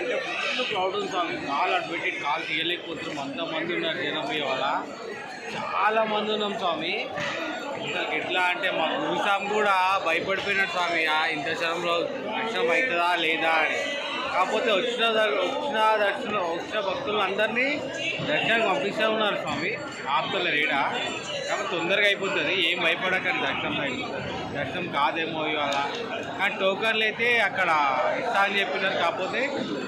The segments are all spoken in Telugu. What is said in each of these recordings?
ఫుల్ క్రౌడ్ ఉంది స్వామి. కాల్ అటు పెట్టి కాల్ తీయలేకపోతున్నాం. అంతమంది ఉన్నారు జనం వల్ల చాలామంది ఉన్నాం స్వామి. ఇంకా ఎట్లా అంటే మా గురుసాం కూడా భయపడిపోయినాడు స్వామి. ఇంత క్షణంలో దర్శనం అవుతుందా లేదా అని. కాకపోతే వచ్చిన వచ్చిన దర్శనం వచ్చిన భక్తులు అందరినీ దర్శనానికి పంపిస్తూ ఉన్నారు స్వామి. ఆపుతలే రేడా. కాబట్టి తొందరగా అయిపోతుంది. ఏం భయపడకండి దర్శనం అయిపోతుంది. దర్శనం కాదేమో ఇవాళ. కానీ టోకన్లు అయితే అక్కడ ఇస్తా అని చెప్పినారు. కాకపోతే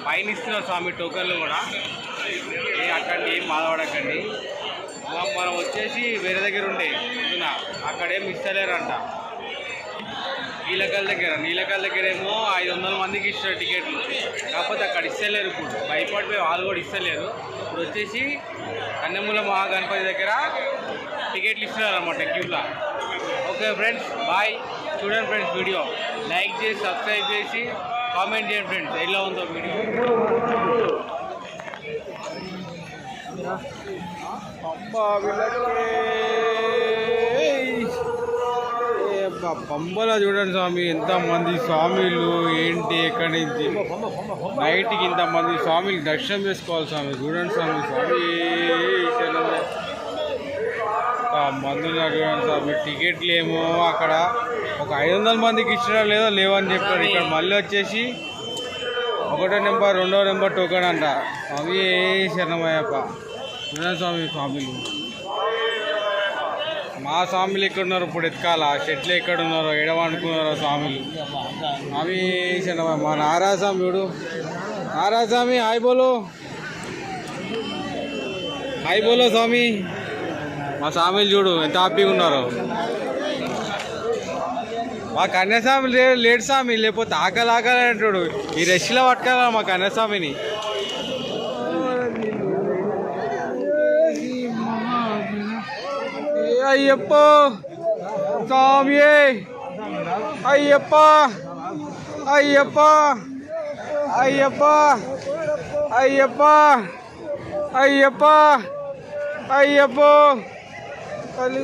పైన ఇస్తున్నారు స్వామి టోకన్లు కూడా. అక్కడ ఏం బాధపడకండి. మనం వచ్చేసి వేరే దగ్గర ఉండే అక్కడేం ఇస్తలేరంట. నీలకల్ దగ్గర నీలకల్ దగ్గర ఏమో ఐదు వందల మందికి ఇస్తారు టికెట్లు. కాకపోతే అక్కడ ఇస్తలేరు ఇప్పుడు. భయపడిపోయి వాళ్ళు కూడా ఇస్తలేరు. ఇప్పుడు వచ్చేసి కన్నెమూల మహాగణపతి దగ్గర టికెట్లు ఇస్తున్నారు అనమాట క్యూలో. Okay friends bye. చూడండి ఫ్రెండ్స్ వీడియో. లైక్ చేసి సబ్స్క్రైబ్ చేసి కామెంట్ చేయండి ఫ్రెండ్స్. ఎలా ఉందో వీడియో. పంబల చూడండి స్వామి ఎంతమంది స్వామిలు ఏంటి ఎక్కడి నుంచి? నైట్కి ఇంతమంది స్వామికి దర్శనం చేసుకోవాలి స్వామి చూడండి స్వామి స్వామి మందులు చూడండి స్వామి టికెట్లు ఏమో అక్కడ ఒక ఐదు వందల మందికి ఇచ్చినా లేదో లేవని చెప్పారు. ఇక్కడ మళ్ళీ వచ్చేసి ఒకటో నెంబర్ రెండో నెంబర్ టోకెన్ అంట. స్వామి శరణమయ్యప్ప. చూడండి స్వామి స్వామిలు. మా స్వామిలు ఎక్కడ ఉన్నారు ఇప్పుడు ఎత్కాల చెట్లు ఎక్కడ ఉన్నారో ఎడవనుకున్నారో స్వామిలు. స్వామి మా నారాస్వామి చూడు. నారాస్వామి హాయ్ బోలో. హాయ్ బోలో స్వామి. మా స్వామిలు చూడు ఎంత హ్యాపీగా ఉన్నారో. మా కన్యాస్వామి లేడు స్వామి లేకపోతే ఆకలి ఆకలి అంటాడు ఈ రష్లో పట్టుకోవాలి మా కన్యాస్వామిని. ಅಯ್ಯಪ್ಪ ಸ್ವಾಮಿಯೇ ಅಯ್ಯಪ್ಪ ಅಯ್ಯಪ್ಪ ಅಯ್ಯಪ್ಪ ಅಯ್ಯಪ್ಪ ಅಯ್ಯಪ್ಪ ಅಯ್ಯಪ್ಪ ಅಲ್ಲಿ